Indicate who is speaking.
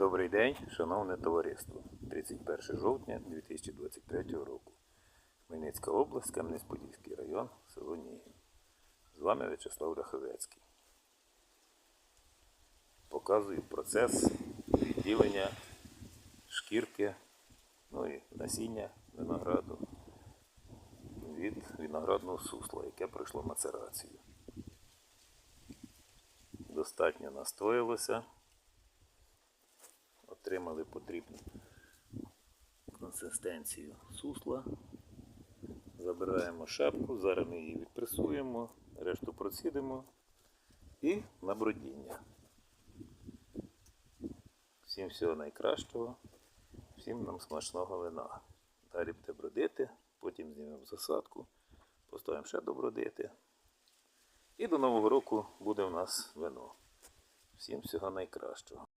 Speaker 1: Добрий день, шановне товариство. 31 жовтня 2023 року. Хмельницька область, Кам'янець-Подільський район, село Нігін. З вами В'ячеслав Раховецький. Показую процес відділення шкірки, ну і насіння винограду від виноградного сусла, яке пройшло мацерацію. Достатньо настоялося отримали потрібну консистенцію сусла. Забираємо шапку, зараз ми її відпресуємо, решту процідимо і на бродіння. Всім всього найкращого, всім нам смачного вина. Далі буде бродити, потім знімемо засадку, поставимо ще добродити. І до Нового року буде у нас вино. Всім всього найкращого.